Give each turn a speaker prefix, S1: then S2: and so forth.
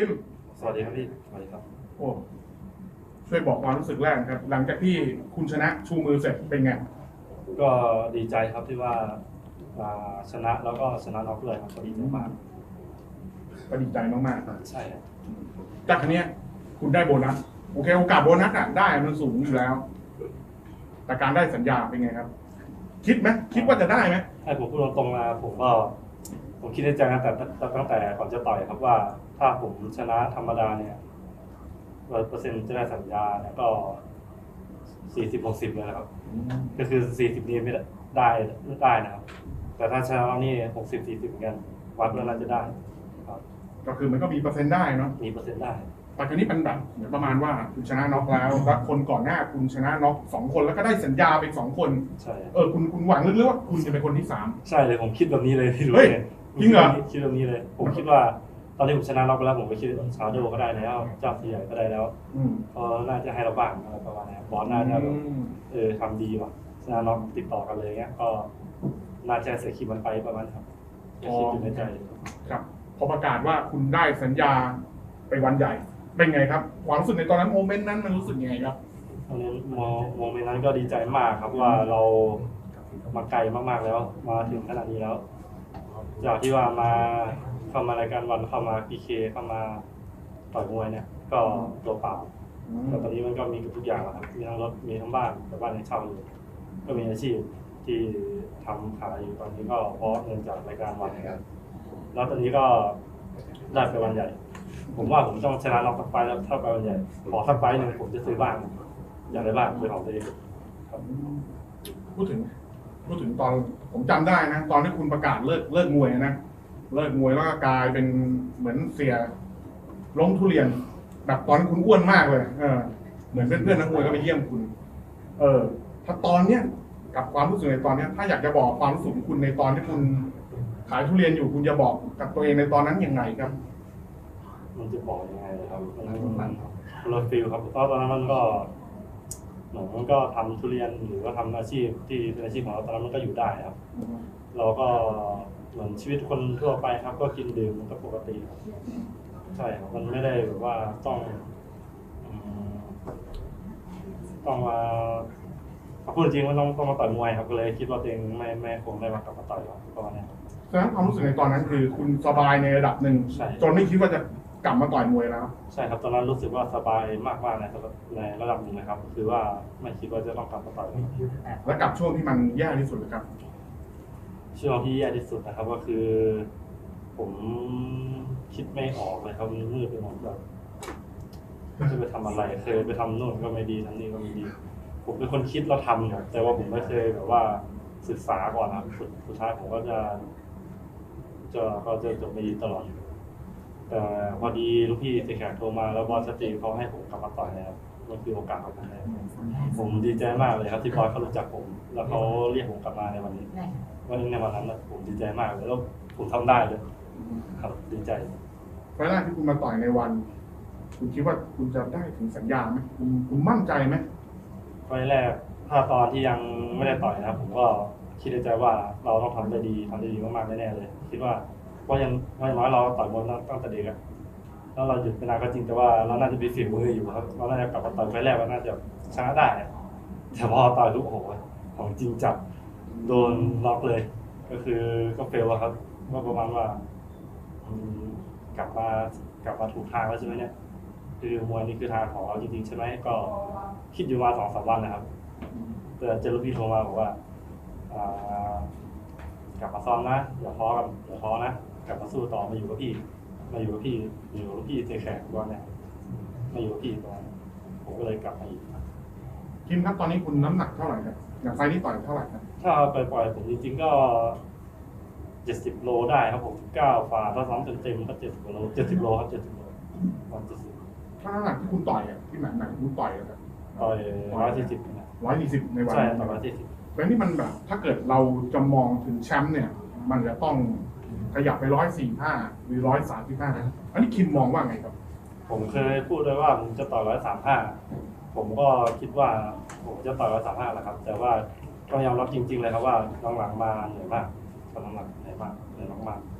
S1: อิม
S2: สวัสดีครับพี่ สวัสดีครับ
S1: โอ้ช่วยบอกความรู้สึกแรกครับ หลังจากที่คุณชนะชูมือเสร็จเป็นไง
S2: ก็ดีใจครับที่ว่าอ่าชนะแล้วก็ชนะน็อกด้วยครับก็ดีใจมาก
S1: ก็ดีใจมาก
S2: ใช่ครับ
S1: ๆ จากอันเนี้ยคุณได้โบนัส โอเคโอกาสโบนัสอะได้มันสูงอยู่แล้ว แต่การได้สัญญาเป็นไงครับ คิดไหมคิดว่าจะได้ไหม
S2: ให้ผมพูดตรงๆมาผมก็ ผมคิดในใจนะแต่แต่ตั้งแต่ก่อนจะต่อยครับว่า ถ้าผมชนะธรรมดาเนี่ยร้อยเปอร์เซ็นต์จะได้สัญญาเนี่ยก็สี่สิบหกสิบเลยนะครับ ก็คือสี่สิบนี้ไม่ได้ได้ได้นะครับ แต่ถ้าชนะนี่หกสิบสี่สิบเหมือนกัน วัดแล้วน่าจะได้ครับ
S1: ก็คือมันก็มีเปอร์เซ็นต์ได้เนาะ
S2: มีเปอร์เซ็นต์ได้
S1: แต่คราวนี้เป็นแบบเหมือนประมาณว่าคุณชนะน็อกแล้วแล้วคนก่อนหน้าคุณชนะน็อกสองคนแล้วก็ได้สัญญาเป็นสองคน
S2: ใช่
S1: เออคุณคุณหวังลึกๆว่าคุณจะเป็นคนที่สาม
S2: ใช่เลยผมคิดแบบนี้เลยพี่รู้
S1: เฮ้ย
S2: เลย
S1: จริงเหรอ
S2: คิดแบบนี้เลย ผมคิดว่า ตอนที่ผมชนะน็อกไปแล้วผมก็คิดว่าชาโดก็ได้แล้วเจ้าใหญ่ก็ได้แล้ว
S1: อืม
S2: ก็น่าจะให้เราบ้างอะไรประมาณนี้บอสน่าจะแบบ
S1: อืม
S2: เออทำดีว่ะชนะน็อกติดต่อกันเลยเงี้ยก็น่าจะเสียคิดมันไปประมาณนี้ครับก็คิดอยู่ในใจ
S1: ครับพอประกาศว่าคุณได้สัญญาไปวันใหญ่ เป็นไงครับ ความรู้สึกในตอนนั้นโมเมนต์นั้นมันรู้สึกยังไงครับ
S2: ตอนนี้โมโมเมนต์นั้นก็ดีใจมากครับว่าเรามาไกลมากๆแล้ว มาถึงขนาดนี้แล้ว จากที่ว่ามาเข้ามารายการวันเข้ามาพีเคเข้ามาต่อยมวยเนี่ย ก็ตัวเปล่าแต่ตอนนี้มันก็มีเกับทุกอย่างแล้วครับมีทั้งรถมีทั้งบ้านแต่บ้านยังเช่าอยู่ก็มีอาชีพที่ทำขายอยู่ตอนนี้ก็เพราะเงินจากรายการวันนะครับแล้วตอนนี้ก็ได้ไปวันใหญ่ ผมว่าผมต้องชนะน็อกสักไฟล์แล้วถ้าไปวันใหญ่ขอสักไฟล์หนึ่งผมจะซื้อบ้านอยากได้บ้านเป็นของตัวเองครับ
S1: พูดถึง พูดถึงตอนผมจำได้นะ ตอนที่คุณประกาศเลิกเลิกมวยนะเลิกมวยแล้วก็กลายเป็นเหมือนเสียลงทุเรียน แบบตอนคุณอ้วนมากเลย เออ เหมือนเพื่อนๆนักมวยก็ไปเยี่ยมคุณ เออ ถ้าตอนเนี้ยกับความรู้สึกในตอนเนี้ย ถ้าอยากจะบอกความรู้สึกของคุณในตอนที่คุณขายทุเรียนอยู่คุณจะบอกกับตัวเองในตอนนั้นยังไงครับ
S2: มันจะบอกยังไงครับมันมันเราฟิลครับตอนนั้นมันก็ เหมือนมันก็ทำทุเรียนหรือว่าทำอาชีพที่เป็นอาชีพของเราตอนนั้นมันก็อยู่ได้ครับ เราก็เหมือนชีวิตคนทั่วไปครับ ก็กินดื่มมันก็ปกติครับใช่ครับมันไม่ได้แบบว่าต้องอืมต้องมาพูดจริงว่าต้องต้องมาต่อยมวยครับก็เลยคิดว่าตัวเองไม่ไม่คงได้มากลับมาต่อยหรอกประมาณนี้ครับ
S1: ฉะนั้นความรู้สึกในตอนนั้นคือคุณสบายในระดับหนึ่ง
S2: ใช่
S1: จนไม่คิดว่าจะ กลับมาต่อยมวยแล้ว
S2: ใช่ครับตอนนั้นรู้สึกว่าสบายมากๆในระดับในระดับหนึ่งนะครับ คือว่าไม่คิดว่าจะต้องกลับมาต่อย
S1: แล้วกับช่วงที่มันแย่ที่สุดเลยครับ
S2: ช่วงที่แย่ที่สุดนะครับ ก็คือ ผมคิดไม่ออกเลยครับมันมืดไปหมดแบบจะไปทำอะไรเคยไปทำโน่นก็ไม่ดีทำนี่ก็ไม่ดี ผมเป็นคนคิดแล้วทำครับแต่ว่าผมไม่เคยแบบว่าศึกษาก่อนนะครับสุดสุดท้ายผมก็จะจะก็จะจบไม่ดีตลอด แต่พอดีลูกพี่เตะแขกโทรมาแล้วบอลสตรีเขาให้ผมกลับมาต่อยนะครับมันคือโอกาสของผมเลยผมดีใจมากเลยครับที่บอลเขารู้จักผม แล้วเขาเรียกผมกลับมาในวันนี้ วันนี้ในวันนั้นน่ะผมดีใจมากเลยแล้วผมทำได้เลย ครับดีใจ
S1: ไฟล์แรกที่คุณมาต่อยในวัน คุณคิดว่าคุณจะได้ถึงสัญญาไหมคุณคุณมั่นใจไหม
S2: ไฟล์แรกถ้าตอนที่ยังไม่ได้ต่อยนะครับ ผมก็คิดในใจว่าเราต้องทำได้ดีทำได้ดีมากๆแน่ๆเลย คิดว่า เพราะอยังเพราะอย่างน้อยเราต่อยมวยตั้งแต่เด็กอะแล้วเราหยุดไปนานก็จริงแต่ว่าเราน่าจะมีฝีมืออยู่ครับเราน่าจะกลับมาต่อยไฟแรกเราน่าจะชนะได้แต่พอต่อยทุกโอ้โหของจริงจับโดนล็อกเลย ก็คือก็เฟลอะครับก็ประมาณว่ากลับมากลับมาถูกทางแล้วใช่ไหมเนี่ยคือมวยนี่คือทางของเราจริงๆใช่ไหมก็คิดอยู่มาสองสามวันนะครับแต่เจอลูกพี่โทรมาบอกว่ากลับมาซ้อมนะอย่าท้อกับอย่าท้อนะ ลับมาสู้ต่อมาอยู่กับพี่ มาอยู่กับพี่อยู่กับลูกพี่เทแขกก่อนเนี่ยมาอยู่กับพี่ก่อนผมก็เลยกลับมาอีก
S1: คิมครับตอนนี้คุณน้ำหนักเท่าไหร่ครับอย่างไฟล์นี้ต่อยเท่าไหร่ครับ
S2: ถ้าไปปล่อยผมจริงๆก็เจ็ดสิบโลได้ครับผมเก้าฝ่าถ้าซ้อมเต็มๆก็เจ็ดสิบโลเจ็ดสิบโลครับเจ็ดสิบโลวันเจ็ดสิบ
S1: ถ้าน้ำหนักที่คุณต่อยอะที่ไหนไหนคุณต่อยอะครับ
S2: ต่อยร้อยสี่สิบนะ
S1: ร้อยยี่สิบในวัน
S2: ใช่
S1: นั้น
S2: ต่อยร้อยสี่สิบ
S1: แต่นี่มันแบบถ้าเกิดเราจะมองถึงแชมป์เนี่ย มันจะต้อง ขยับไปร้อยสี่ห้าหรือร้อยสามสิบห้าอันนี้คิมมองว่าไงครับ
S2: ผมเคยพูดไว้ว่าผมจะต่อยร้อยสามห้าผมก็คิดว่าผมจะต่อยร้อยสามห้าแหละครับ แต่ว่าต้องยอมรับจริง ๆ เลยครับว่าหลังๆมาเหนื่อยมากตอนหลังๆเหนื่อยมากเหนื่อยมากๆ